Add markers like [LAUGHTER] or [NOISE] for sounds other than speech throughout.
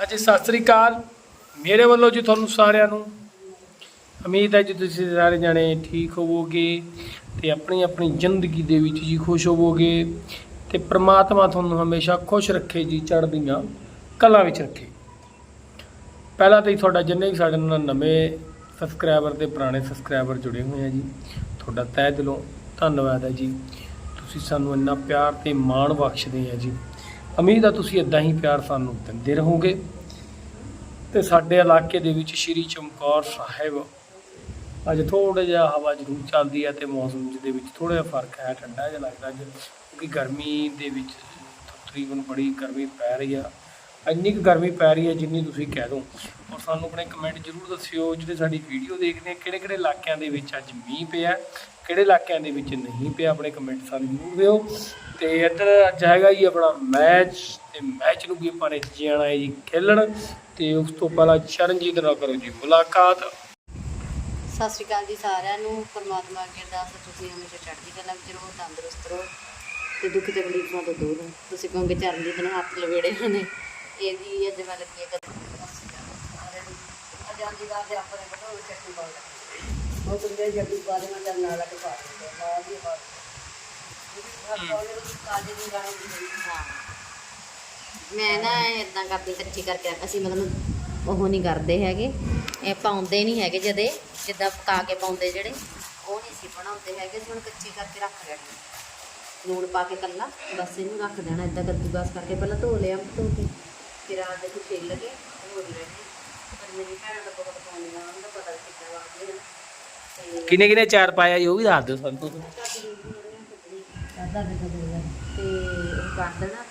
ਹਾਂਜੀ ਸਤਿ ਸ੍ਰੀ ਅਕਾਲ। ਮੇਰੇ ਵੱਲੋਂ ਜੀ ਤੁਹਾਨੂੰ ਸਾਰਿਆਂ ਨੂੰ ਉਮੀਦ ਹੈ ਜੀ ਤੁਸੀਂ ਸਾਰੇ ਜਾਣੇ ਠੀਕ ਹੋਵੋਗੇ ਤੇ ਆਪਣੀ ਆਪਣੀ ਜ਼ਿੰਦਗੀ ਦੇ ਵਿੱਚ ਜੀ ਖੁਸ਼ ਹੋਵੋਗੇ ਤੇ ਪ੍ਰਮਾਤਮਾ ਤੁਹਾਨੂੰ ਹਮੇਸ਼ਾ ਖੁਸ਼ ਰੱਖੇ ਜੀ, ਚੜ੍ਹਦੀਆਂ ਕਲਾ ਵਿੱਚ ਰੱਖੇ। ਪਹਿਲਾਂ ਤਾਂ ਹੀ ਤੁਹਾਡਾ ਜਿੰਨੇ ਵੀ ਸਾਡੇ ਨਾਲ ਨਵੇਂ ਸਬਸਕ੍ਰਾਈਬਰ ਤੇ ਪੁਰਾਣੇ ਸਬਸਕ੍ਰਾਈਬਰ ਜੁੜੇ ਹੋਏ ਆ ਜੀ, ਤੁਹਾਡਾ ਤਹਿ ਦਿਲੋਂ ਧੰਨਵਾਦ ਹੈ ਜੀ। ਤੁਸੀਂ ਸਾਨੂੰ ਇੰਨਾ ਪਿਆਰ ਤੇ ਮਾਣ ਬਖਸ਼ਦੇ ਆ ਜੀ। ਉਮੀਦ ਆ ਤੁਸੀਂ ਇਦਾਂ ਹੀ ਪਿਆਰ ਸਾਨੂੰ ਦਿੰਦੇ ਰਹੋਗੇ। ਤੇ ਸਾਡੇ ਇਲਾਕੇ ਦੇ ਵਿੱਚ ਸ਼੍ਰੀ ਚਮਕੌਰ ਸਾਹਿਬ, ਅੱਜ ਥੋੜਾ ਜਿਹਾ ਹਵਾ ਜ਼ਰੂਰ ਚੱਲਦੀ ਹੈ ਤੇ ਮੌਸਮ ਦੇ ਵਿੱਚ ਥੋੜਾ ਜਿਹਾ ਫ਼ਰਕ ਹੈ, ਠੰਡਾ ਜਿਹਾ ਲੱਗਦਾ ਅੱਜ, ਕਿਉਂਕਿ ਗਰਮੀ ਦੇ ਵਿੱਚ ਤਕਰੀਬਨ ਬੜੀ ਗਰਮੀ ਪੈ ਰਹੀ ਆ। ਇੰਨੀ ਕੁ ਗਰਮੀ ਪੈ ਰਹੀ ਹੈ ਜਿੰਨੀ ਤੁਸੀਂ ਕਹਿ ਦੋ। ਔਰ ਸਾਨੂੰ ਆਪਣੇ ਕਮੈਂਟ ਜ਼ਰੂਰ ਦੱਸਿਓ ਜਿਹੜੇ ਸਾਡੀ ਵੀਡੀਓ ਦੇਖਦੇ ਆ ਕਿਹੜੇ ਕਿਹੜੇ ਇਲਾਕਿਆਂ ਦੇ ਵਿੱਚ ਅੱਜ ਮੀਂਹ ਪਿਆ ਕਿਹੜੇ ਇਲਾਕਿਆਂ ਦੇ ਵਿੱਚ ਨਹੀਂ ਪਿਆ ਆਪਣੇ ਕਮੈਂਟ ਸਾਨੂੰ ਜ਼ਰੂਰ ਦਿਓ। ਤੇ ਇੱਧਰ ਅੱਜ ਹੈਗਾ ਜੀ ਆਪਣਾ ਮੈਚ, ਤੇ ਮੈਚ ਨੂੰ ਵੀ ਆਪਾਂ ਨੇ ਜਾਣਾ ਹੈ ਜੀ ਖੇਲਣ। ਤੇ ਉਸ ਤੋਂ ਪਹਿਲਾਂ ਚਰਨਜੀਤ ਨਾਲ ਕਰੋ ਜੀ ਮੁਲਾਕਾਤ। ਸਤਿ ਸ਼੍ਰੀ ਅਕਾਲ ਜੀ ਸਾਰਿਆਂ ਨੂੰ। ਪਰਮਾਤਮਾ ਅੱਗੇ ਅਰਦਾਸ ਹੈ, ਤੁਸੀਂ ਹਮੇਸ਼ਾ ਚੜ੍ਹਦੀ ਕਲਾ ਵਿੱਚ ਰਹੋ, ਤੰਦਰੁਸਤ ਰਹੋ। ਤੇ ਦੁੱਖ ਤਕਲੀਫਾਂ ਤੋਂ ਦੂਰ ਰਹੋ। ਤੁਸੀਂ ਕਹੋਗੇ ਚਰਨਜੀਤ ਨੇ ਹੱਥ ਲਵੇੜੇ ਨੇ। ਇਹਦੀ ਅੱਜ ਮੈਂ ਲੱਗੀ ਹੈ ਅਜਾਂਦੀ ਦਾ ਤੇ ਆਪਣੇ ਬਟੋ ਚੱਟੀ ਪਾਉਂਦਾ ਉਹ ਪਾ ਨਾਲ ਲੱਗ ਪਾ ਦਿੰਦੇ ਹੀ ਦੀ ਦੀ ਮੈਂ ਨਾ ਇਦਾਂ ਕਰਦੀ ਕੱਚੀ ਕਰਕੇ ਅਸੀਂ ਮਤਲਬ ਉਹ ਨਹੀਂ ਕਰਦੇ ਹੈਗੇ ਇਹ ਪਾਉਂਦੇ ਨਹੀਂ ਹੈਗੇ ਜਦੇ ਜਿੱਦਾਂ ਪਕਾ ਕੇ ਪਾਉਂਦੇ ਜਿਹੜੇ ਉਹ ਨਹੀਂ ਸੀ ਬਣਾਉਂਦੇ ਹੈਗੇ ਅਸੀਂ ਹੁਣ ਕੱਚੀ ਕਰਕੇ ਰੱਖ ਲੈਣੀ ਲੂਣ ਪਾ ਕੇ ਕੱਲਾ ਬਸ ਇਹਨੂੰ ਰੱਖ ਦੇਣਾ ਇਦਾਂ ਕੱਦੂਕਸ ਕਰਕੇ ਪਹਿਲਾਂ ਧੋ ਲਿਆ ਧੋ ਕੇ। ਫਿਰ ਆ ਦੇ ਕੇ ਛਿੱਲ ਕੇ ਹੋ ਲੈਣੇ ਪਰ ਮੇਰੀ ਭੈਣ ਦਾ ਬਹੁਤ ਪਾਉਂਦੀਆਂ ਉਹਦਾ ਪਤਾ ਨਹੀਂ ਕਿੱਦਾਂ ਲੱਗਦੇ। ਆ ਤੇ ਕਿਨੇ ਕਿਨੇ ਚਾਰ ਪਾਇਆ ਜੀ ਉਹ ਵੀ ਦੱਸ ਦਿਓ ਸਾਨੂੰ ਦਾਦਾ ਦੇ ਦੇ ਤੇ ਉਹ ਕਰ ਦੇਣਾ।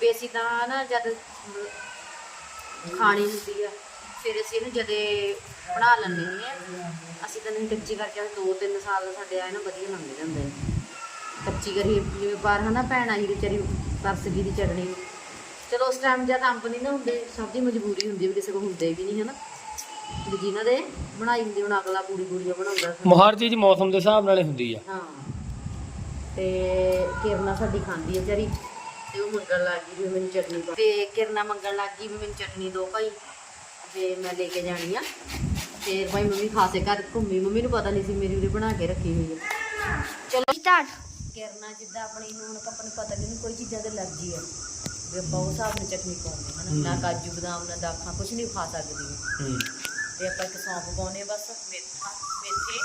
ਵੀ ਅਸੀਂ ਤਾਂ ਨਾ ਜਦ ਮਤਲਬ ਖਾਣੀ ਹੁੰਦੀ ਆ, ਫਿਰ ਅਸੀਂ ਇਹਨੂੰ ਜਦੇ ਬਣਾ ਲੈਂਦੇ ਹੁੰਦੇ ਆ, ਅਸੀਂ ਤਾਂ ਨਹੀਂ ਕੱਚੀ ਕਰਕੇ ਦੋ ਤਿੰਨ ਸਾਲ ਸਾਡੇ ਆਏ ਨਾ, ਵਧੀਆ ਲੰਘ ਜਾਂਦੇ ਨੇ ਕੱਚੀ ਕਰੀ, ਜਿਵੇਂ ਬਾਹਰ ਹਨਾ ਭੈਣ ਆਈ ਵਿਚਾਰੀ ਤਰਸ ਗਈ ਦੀ ਚਟਣੀ ਚਲੋ ਉਸ ਟਾਈਮ ਜਦ ਅੰਬ ਨਹੀਂ ਨਾ ਹੁੰਦੇ, ਸਭ ਦੀ ਮਜਬੂਰੀ ਹੁੰਦੀ ਵੀ ਕਿਸੇ ਕੋਲ ਹੁੰਦੇ ਵੀ ਨਹੀਂ ਹਨਾ। ਵੀ ਜਿਨ੍ਹਾਂ ਦੇ ਬਣਾਈ ਹੁੰਦੀ ਹੁਣ ਅਗਲਾ ਪੂਰੀ ਪੂਰੀ ਉਹ ਬਣਾਉਂਦਾ ਸੀ। ਹਰ ਚੀਜ਼ ਮੌਸਮ ਦੇ ਹਿਸਾਬ ਨਾਲ ਹੀ ਹੁੰਦੀ ਆ। ਹਾਂ। ਤੇ ਕਿਰਨਾ ਸਾਡੀ ਖਾਂਦੀ ਹੈ ਵਿਚਾਰੀ। ਤੇ ਉਹ ਮੰਗਣ ਲੱਗ ਗਈ ਵੀ ਮੈਨੂੰ ਚਟਨੀ ਪਾ। ਤੇ ਕਿਰਨਾ ਮੰਗਣ ਲੱਗ ਗਈ ਵੀ ਮੈਨੂੰ ਚਟਨੀ ਦੋ ਭਾਈ। ਤੇ ਮੈਂ ਲੈ ਕੇ ਜਾਣੀ ਆ। ਤੇ ਭਾਈ ਮੰਮੀ ਖਾਸੇ ਘਰ ਘੁੰਮੀ। ਮੰਮੀ ਨੂੰ ਪਤਾ ਨਹੀਂ ਸੀ ਮੇਰੀ ਉਰੇ ਬਣਾ ਕੇ ਰੱਖੀ ਹੋਈ ਹੈ ਚਲੋ ਸਟਾਰਟ ਕਿਰਨਾ ਜਿੱਦਾਂ ਆਪਣੀ ਨੂੰ ਆਪਾਂ ਨੂੰ ਪਤਾ ਨਹੀਂ ਕੋਈ ਚੀਜ਼ਾਂ ਤੇ ਅਲਰਜੀ ਹੈ ਵੀ ਆਪਾਂ ਉਸ ਹਿਸਾਬ ਨਾਲ ਚਟਨੀ ਪਾਉਂਦੇ ਹਾਂ ਨਾ ਕਾਜੂ ਬਦਾਮ ਨਾ ਦਾਖਾਂ ਕੁਝ ਨਹੀਂ ਖਾ ਸਕਦੀ। ਹੂੰ। ਤੇ ਆਪਾਂ ਇੱਕ ਸੌਂਫ ਪਾਉਨੇ ਬਸ ਮੇਥਾ ਮੇਥੇ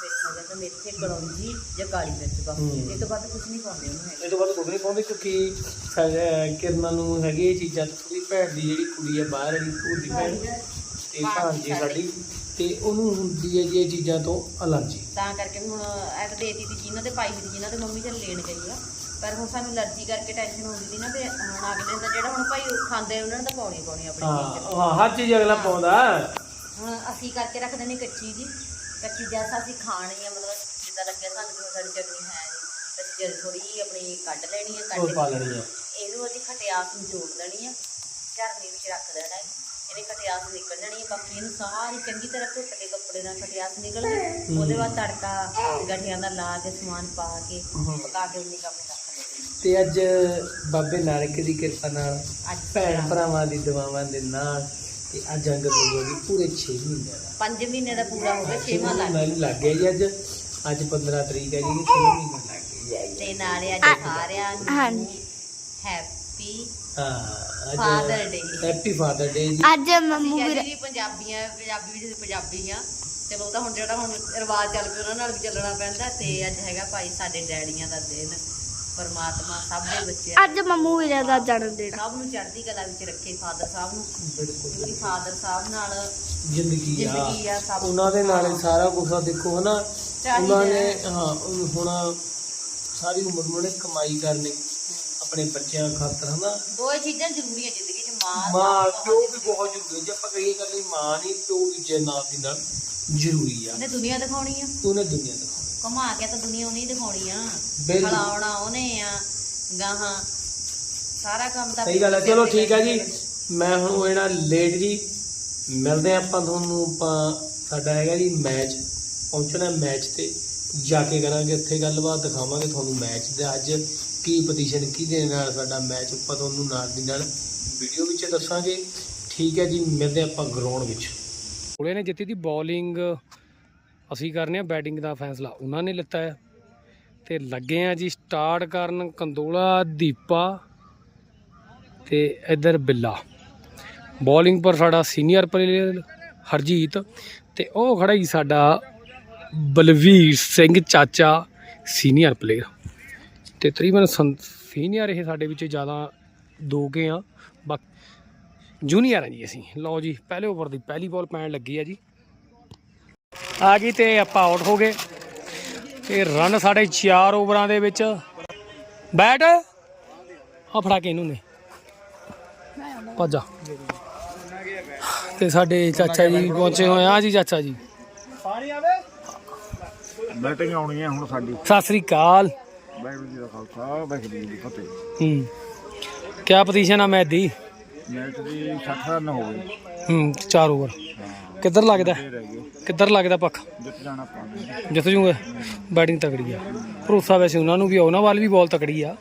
ਮੇਥਾ ਜਾਂ ਤਾਂ ਮੇਥੇ ਕਲੌਂਜੀ ਜਾਂ ਕਾਲੀ ਮਿਰਚ ਬਸ। ਹੂੰ। ਇਹ ਤੋਂ ਵੱਧ ਕੁਝ ਨਹੀਂ ਪਾਉਂਦੇ ਉਹਨੂੰ ਹੈਗੇ। ਇਹ ਤੋਂ ਬਾਅਦ ਕੁਝ ਨਹੀਂ ਪਾਉਂਦੇ ਕਿਉਂਕਿ ਕਿਰਨਾਂ ਨੂੰ ਹੈਗੀ ਇਹ ਚੀਜ਼ਾਂ ਤੋਂ ਥੋੜੀ ਭੈਣ ਦੀ ਜਿਹੜੀ ਕੁੜੀ ਹੈ ਬਾਹਰ ਵਾਲੀ ਉਹਦੀ ਭੈਣ ਤੇ ਭਾਂਜੀ ਸਾਡੀ ਤੇ ਉਹਨੂੰ ਹੁੰਦੀ ਹੈ ਜੀ ਇਹ ਚੀਜ਼ਾਂ ਤੋਂ ਅਲਰਜੀ। ਤਾਂ ਕਰਕੇ ਵੀ ਹੁਣ ਐ ਤਾਂ ਦੇਤੀ ਤੀ ਜਿਨ੍ਹਾਂ ਤੇ ਪਾਈ ਸੀ ਜਿਨ੍ਹਾਂ ਤੇ ਮੰਮੀ ਚੱਲ ਲੈਣ ਗਈ ਆ। ਪਰ ਹੁਣ ਸਾਨੂੰ ਅਲਰਜੀ ਕਰਕੇ ਟੈਨਸ਼ਨ ਹੁੰਦੀ ਸੀ ਨਾ ਵੀ ਹੁਣ ਅਗਲੇ ਦਾ ਜਿਹੜਾ ਹੁਣ ਭਾਈ ਉਹ ਖਾਂਦੇ ਉਹਨਾਂ ਨੂੰ ਤਾਂ ਪਾਉਣੀ ਪਾਉਣੀ ਆਪਣੀ ਚੀਜ਼। ਹਾਂ ਹਾਂ ਹਰ ਚੀਜ਼ ਅਗਲਾ ਪਾਉਂਦਾ। ਹੁਣ ਅਸੀਂ ਕਰਕੇ ਰੱਖ ਦਿੰਦੇ ਕੱਚੀ ਜੀ। ਕੱਚੀ ਜੈਸਾ ਅਸੀਂ ਖਾਣੀ ਆ ਮਤਲਬ ਜਿੱਦਾਂ ਲੱਗਿਆ ਸਾਨੂੰ ਜਿਵੇਂ ਸਾਡੀ ਚਟਨੀ ਹੈ ਨਹੀਂ। ਅਸੀਂ ਜਦ ਥੋੜੀ ਜਿਹੀ ਆਪਣੀ ਕੱਢ ਲੈਣੀ ਆ ਉਹ ਪਾ ਕੇ ਲੈਣੀ ਆ। ਇਹਨੂੰ ਅਸੀਂ ਖਟਿਆਸ ਨੂੰ ਜੋੜ ਦੇਣੀ ਆ। ਝਰਨੇ ਵਿੱਚ ਰੱਖ ਦੇਣਾ ਹੈ। ਇਹਨੇ ਖਟਿਆਸ ਨਿਕਲ ਜਾਣੀ ਹੈ ਬਾਕੀ ਇਹਨੂੰ ਸਾਰੀ ਚੰਗੀ ਤਰ੍ਹਾਂ ਧੁੱਟ ਕੇ ਕੱਪੜੇ ਨਾਲ ਖਟਿਆਸ ਨਿਕਲ ਗਈ ਉਹਦੇ ਬਾਅਦ ਤੜਕਾ ਗਠੀਆਂ ਦਾ ਲਾ ਕੇ ਸਮਾਨ ਪਾ ਕੇ ਪਕਾ ਕੇ ਉਨੀ ਕੰਮ ਲੈਣੀ ਤੇ ਅੱਜ ਬਾਬੇ ਨਾਨਕ ਦੀ ਕਿਰਪਾ ਨਾਲ ਭੈਣ ਭਰਾਵਾਂ ਦੀ ਦੁਆਵਾਂ ਦੇ ਨਾਲ ਤੇ ਅੱਜ ਅੰਗਦ ਹੋ ਗਈ ਪੂਰੇ 6 ਮਹੀਨੇ ਦਾ। 5 ਮਹੀਨੇ ਦਾ ਪੂਰਾ ਹੋ ਗਿਆ 6ਵਾਂ ਲੱਗ ਗਿਆ ਜੀ ਅੱਜ। ਅੱਜ 15 ਤਰੀਕ ਹੈ ਜੀ 6 ਮਹੀਨੇ ਲੱਗ ਗਏ ਜੀ। ਤੇ ਨਾਲੇ ਅੱਜ ਸਾਰਿਆਂ ਨੂੰ ਹੈਪੀ ਹਾਂ Day। ਹੈਪੀ ਫਾਦਰ ਡੇ ਜੀ। ਅੱਜ ਮੰਮੂ ਵੀ ਪੰਜਾਬੀਆਂ ਪੰਜਾਬੀ ਵੀ ਅਸੀਂ ਪੰਜਾਬੀ ਆ ਚਲੋ ਤਾਂ ਹੁਣ ਜਿਹੜਾ ਹੁਣ ਰਿਵਾਜ ਚੱਲ ਪਿਆ ਉਹਨਾਂ ਨਾਲ ਵੀ ਚੱਲਣਾ ਪੈਂਦਾ। ਤੇ ਅੱਜ ਹੈਗਾ ਭਾਈ ਸਾਡੇ ਡੈਡੀਆਂ ਦਾ ਦਿਨ। ਪਰਮਾਤਮਾ ਸਭ ਦੇ ਬੱਚਿਆਂ ਅੱਜ ਮੰਮੂ ਵੀਰੇ ਦਾ ਜਨਮ ਦਿਨ ਸਭ ਨੂੰ ਚੜ੍ਹਦੀ ਕਲਾ ਵਿੱਚ ਰੱਖੇ ਫਾਦਰ ਸਾਹਿਬ ਨੂੰ। ਬਿਲਕੁਲ ਕਿਉਂਕਿ ਫਾਦਰ ਸਾਹਿਬ ਨਾਲ ਜ਼ਿੰਦਗੀ ਜ਼ਿੰਦਗੀ ਆ ਆ ਸਭ। ਉਹਨਾਂ ਦੇ ਨਾਲ ਹੀ ਸਾਰਾ ਕੁਝ ਆ। ਦੇਖੋ ਹਨਾ ਚਾਹੀਦਾ। ਉਹਨਾਂ ਨੇ ਹੈ। ਹਾਂ ਉਹ ਹੁਣ ਸਾਰੀ ਉਮਰ ਉਹਨੇ ਕਮਾਈ ਕਰਨੀ ਆਪਣੇ ਬੱਚਿਆਂ ਖਾਤਰ ਹਨਾ। ਦੋ ਚੀਜ਼ਾਂ ਜ਼ਰੂਰੀਆਂ ਜ਼ਿੰਦਗੀ 'ਚ ਮਾਂ ਮਾਂ ਪਿਓ ਪਿਓ ਵੀ ਬਹੁਤ ਜ਼ਰੂਰੀ ਹੈ ਜੇ ਆਪਾਂ ਕਹੀਏ ਕਰ ਲਈ ਮਾਂ ਨਹੀਂ ਪਿਓ ਵੀ ਜੇ ਨਾਲ ਦੀ ਨਾਲ ਜ਼ਰੂਰੀ ਆ। ਉਹਨੇ ਦੁਨੀਆ ਦਿਖਾਉਣੀ ਆ। ਉਹਨੇ ਦੁਨੀਆ ਦਿਖਾਉਣੀ। ਘੁਮਾ ਕੇ ਤਾਂ ਦੁਨੀਆ ਉਹਨੇ ਹੀ ਦਿਖਾਉਣੀ ਆ। ਬਿਲਕੁਲ। ਖਲਾਉਣਾ ਉਹਨੇ ਆ ਗਾਹਾਂ। ਸਾਰਾ ਕੰਮ ਤਾਂ ਸਹੀ ਗੱਲ ਹੈ ਚਲੋ ਠੀਕ ਹੈ ਜੀ। ਮੈਂ ਹੁਣ ਉਹ ਜਿਹੜਾ ਲੇਟ ਜੀ ਮਿਲਦੇ ਹਾਂ ਆਪਾਂ ਤੁਹਾਨੂੰ ਆਪਾਂ ਸਾਡਾ ਹੈਗਾ ਜੀ ਮੈਚ ਪਹੁੰਚਣਾ ਮੈਚ ਤੇ। ਜਾ ਕੇ ਕਰਾਂਗੇ ਉੱਥੇ ਗੱਲਬਾਤ ਦਿਖਾਵਾਂਗੇ ਤੁਹਾਨੂੰ ਮੈਚ ਦਾ ਅੱਜ ਕੀ ਪੋਜੀਸ਼ਨ ਕਿਹਦੇ ਨਾਲ ਸਾਡਾ ਮੈਚ ਆਪਾਂ ਤੁਹਾਨੂੰ ਨਾਲ ਦੀ ਨਾਲ ਵੀਡੀਓ ਵਿੱਚ ਦੱਸਾਂਗੇ। ਠੀਕ ਹੈ ਜੀ ਮਿਲਦੇ ਆਪਾਂ ਗਰਾਊਂਡ ਵਿੱਚ। ਕੋਲੇ ਨੇ ਜਿੱਤੀ ਦੀ ਬੋਲਿੰਗ ਅਸੀਂ ਕਰਨੇ ਆ ਬੈਟਿੰਗ ਦਾ ਫੈਸਲਾ। ਉਹਨਾਂ ਨੇ ਲਿੱਤਾ ਹੈ। ਤੇ ਲੱਗੇ ਆ ਜੀ ਸਟਾਰਟ ਕਰਨ ਕੰਦੋਲਾ, ਦੀਪਾ ਤੇ ਇੱਧਰ ਬਿੱਲਾ। ਬੋਲਿੰਗ ਪਰ ਸਾਡਾ ਸੀਨੀਅਰ ਪਲੇਅਰ ਹਰਜੀਤ ਤੇ ਉਹ ਖੜਾ ਜੀ ਸਾਡਾ ਬਲਵੀਰ ਸਿੰਘ ਚਾਚਾ ਸੀਨੀਅਰ ਪਲੇਅਰ ਤੇ ਤਕਰੀਬਨ ਸੀਨੀਅਰ ਇਹ ਸਾਡੇ ਵਿੱਚ ਜ਼ਿਆਦਾ ਦੋ ਕੇ ਆ। ਬਾਕੀ ਜੂਨੀਅਰ ਆ ਜੀ ਅਸੀਂ। ਲਓ ਜੀ, ਪਹਿਲੇ ਓਵਰ ਦੀ, ਪਹਿਲੀ ਬਾਲ ਪੈਣ ਲੱਗੀ ਆ ਜੀ। ਆ ਗਈ ਤੇ ਆਪਾਂ ਆਊਟ ਹੋ ਗਏ। ਤੇ ਰਨ ਸਾਡੇ 4 ਓਵਰਾਂ ਦੇ ਵਿੱਚ। ਬੈਟ? ਆ ਫੜਾ ਕੇ ਇਹਨੂੰ ਨੇ ਭੱਜਾ ਤੇ ਸਾਡੇ ਚਾਚਾ ਜੀ ਪਹੁੰਚੇ ਹੋਏ ਆ। ਜੀ ਚਾਚਾ ਜੀ। ਬੈਟਿੰਗ ਆਉਣੀ ਹੈ ਹੁਣ ਸਾਡੀ। ਸਤਿ ਸ੍ਰੀ ਅਕਾਲ। ਵਾਹਿਗੁਰੂ ਜੀ ਦਾ ਖਾਲਸਾ ਵਾਹਿਗੁਰੂ ਜੀ ਦੀ ਫਤਿਹ। ਹੂੰ। ਕਿਆ ਪੋਜੀਸ਼ਨ ਆ ਮੈਚ ਦੀ? ਮੈਚ ਦੀ 60 ਰਨ ਹੋ ਗਏ ਹੂੰ 4 ਓਵਰ ਕਿੱਧਰ ਲੱਗਦਾ? ਕਿੱਧਰ ਲੱਗਦਾ ਪੱਖ? ਜਿੱਤ ਜਾਣਾ ਜੂਗੇ ਬੈਟਿੰਗ ਤਕੜੀ ਆ। ਭਰੋਸਾ ਵੈਸੇ ਉਹਨਾਂ ਨੂੰ ਵੀ ਆ, ਉਹਨਾਂ ਵੱਲ ਵੀ ਬਾਲ ਤਕੜੀ ਆ।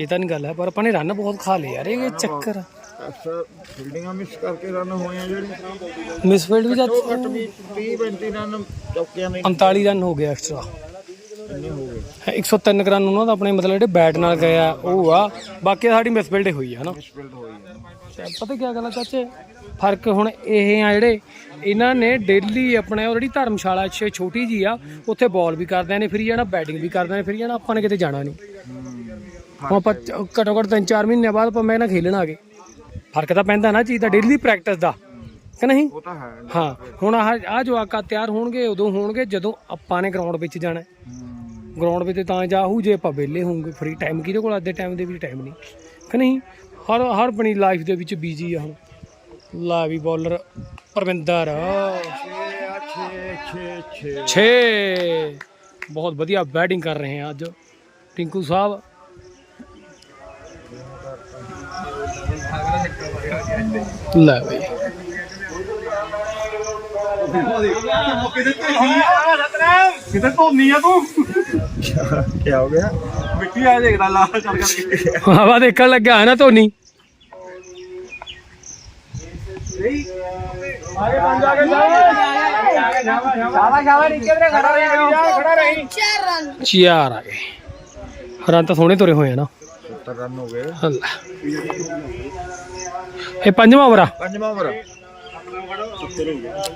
ਇਹ ਤਾਂ ਨਹੀਂ ਗੱਲ ਹੈ ਪਰ ਆਪਾਂ ਨੇ ਰਨ ਬਹੁਤ ਖਾ ਲਏ ਯਾਰ ਇਹ ਚੱਕਰ ਅਕਸਰ ਫੀਲਡਿੰਗਾਂ ਮਿਸ ਕਰਕੇ ਰਨ ਹੋਏ ਆ ਜਿਹੜੇ। ਮਿਸਫੀਲਡ ਵੀ ਘੱਟ ਵੀ 30 35 ਰਨ ਚੌਕਿਆਂ ਦੇ 39 ਰਨ ਹੋ ਗਏ ਐਕਸਟਰਾ ਇੰਨੇ ਹੋ ਗਏ। 103 ਰਨ ਉਹਨਾਂ ਦਾ ਆਪਣੇ ਮਤਲਬ ਜਿਹੜੇ ਬੈਟ ਨਾਲ ਗਏ ਆ ਉਹ ਆ। ਬਾਕੀ ਸਾਡੀ ਮਿਸਫੀਲਡ ਹੋਈ ਆ ਨਾ ਮਿਸਫੀਲਡ ਹੋਈ ਹੈ ਪਤਾ ਕੀ ਗੱਲ ਆ ਚਾਚੇ? ਫ਼ਰਕ ਹੁਣ ਇਹ ਆ ਜਿਹੜੇ ਇਹਨਾਂ ਨੇ ਡੇਲੀ ਆਪਣੇ ਉਹ ਜਿਹੜੀ ਧਰਮਸ਼ਾਲਾ ਛੇ ਛੋਟੀ ਜੀ ਆ ਉੱਥੇ ਬਾਲ ਵੀ ਕਰਦਿਆਂ ਨੇ ਫਿਰ ਜਾਣਾ ਬੈਟਿੰਗ ਵੀ ਕਰਦਿਆਂ ਨੇ ਫਿਰ ਜਾਣਾ ਆਪਾਂ ਨੇ ਕਿਤੇ ਜਾਣਾ ਨਹੀਂ। ਹੁਣ ਆਪਾਂ ਘੱਟੋ ਘੱਟ 3-4 ਮਹੀਨੇ ਬਾਅਦ ਆਪਾਂ ਮੈਂ ਨਾ ਖੇਲਣ ਆ ਗਏ। ਫ਼ਰਕ ਤਾਂ ਪੈਂਦਾ ਨਾ ਚੀਜ਼ ਦਾ ਡੇਲੀ ਪ੍ਰੈਕਟਿਸ ਦਾ। ਕਿ ਨਹੀਂ? ਉਹ ਤਾਂ ਹੈ ਹਾਂ ਹੁਣ ਆਹ ਆ ਜਵਾਕਾਂ ਤਿਆਰ ਹੋਣਗੇ ਉਦੋਂ ਹੋਣਗੇ ਜਦੋਂ ਆਪਾਂ ਨੇ ਗਰਾਊਂਡ ਵਿੱਚ ਜਾਣਾ ਗਰਾਊਂਡ ਵਿੱਚ ਤਾਂ ਜਾਹੂ ਜੇ ਆਪਾਂ ਵਿਹਲੇ ਹੋਵਾਂਗੇ ਫ੍ਰੀ ਟਾਈਮ ਕਿਹਦੇ ਕੋਲ ਅੱਜ ਦੇ ਟਾਈਮ ਦੇ ਵਿੱਚ ਟਾਈਮ ਨਹੀਂ। ਕਿ ਨਹੀਂ? ਹਰ ਹਰ ਆਪਣੀ ਲਾਈਫ ਦੇ ਵਿੱਚ ਬੀਜੀ ਆ ਹੁਣ। ਲਾ ਵੀ ਬੋਲਰ ਪਰਵਿੰਦਰ 6 6 6 6 ਬਹੁਤ ਵਧੀਆ ਬੈਟਿੰਗ ਕਰ ਰਹੇ ਆ ਅੱਜ। ਟਿੰਕੂ ਸਾਹਿਬ। ਲੈ ਬਈ ਕਿਤੇ ਧੋਨੀ ਆ ਤੂੰ? ਕੀ ਹੋ ਗਿਆ? ਮਿੱਟੀ ਆ ਦੇਖਦਾ ਲਾ ਚੱਲ ਕਰਕੇ। ਹਵਾ ਦੇਖਣ ਲੱਗਾ ਹੈ ਨਾ ਧੋਨੀ। ਚਾਰ ਆ ਗਏ। ਰਨ ਤਾਂ ਸੋਹਣੇ ਤੁਰੇ ਹੋਏ ਆ ਨਾ। 70 ਰਨ ਹੋ ਗਏ। ਅੱਲਾ। ਇਹ ਪੰਜਵਾਂ ਓਵਰ ਆ। ਪੰਜਵਾਂ ਓਵਰ